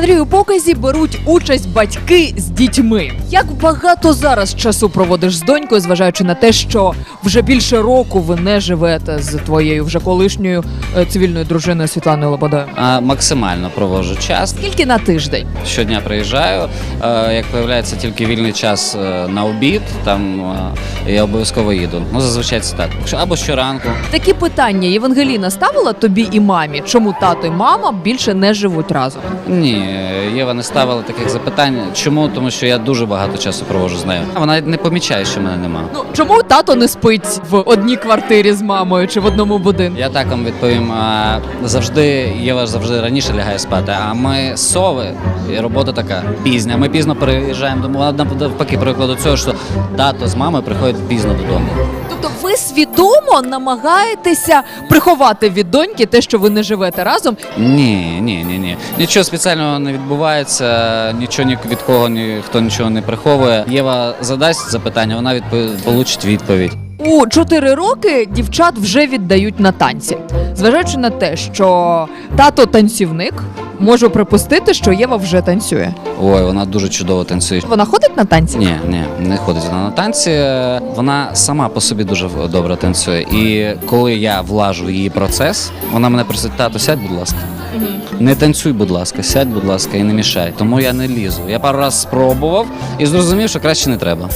Андрію, показі беруть участь батьки з дітьми. Як багато зараз часу проводиш з донькою, зважаючи на те, що вже більше року ви не живете з твоєю вже колишньою е, цивільною дружиною Світланою Лободою? А, максимально проводжу час. Скільки на тиждень? Щодня приїжджаю. Е, Як виявляється, тільки вільний час е, на обід, там е, я обов'язково їду. Ну, зазвичай це так. Або щоранку. Такі питання Євангеліна ставила тобі і мамі, чому тато і мама більше не живуть разом? Ні, Єва не ставила таких запитань. Чому? Тому що я дуже багато часу проводжу з нею. Вона не помічає, що мене нема. Ну чому тато не спить в одній квартирі з мамою чи в одному будинку? Я так вам відповім. а, Завжди Єва завжди раніше лягає спати. А ми сови, і робота така пізня. Ми пізно приїжджаємо додому. Вона навпаки привикла до цього, що тато з мамою приходять пізно додому. Тобто ви свідомо намагаєтеся приховати від доньки те, що ви не живете разом. Ні, ні, ні, ні. Нічого спеціального не відбувається, нічого ні від кого ніхто нічого не приховує. Єва задасть запитання, вона відповідь получить відповідь. У 4 роки дівчат вже віддають на танці. Зважаючи на те, що тато танцівник, можу припустити, що Єва вже танцює. Ой, вона дуже чудово танцює. Вона ходить на танці? Ні, ні, не ходить вона на танці. Вона сама по собі дуже добре танцює. І коли я влажу її процес, вона мене просить, тато, сядь, будь ласка. Не танцюй, будь ласка, сядь, будь ласка, і не мішай. Тому я не лізу. Я пару разів спробував і зрозумів, що краще не треба.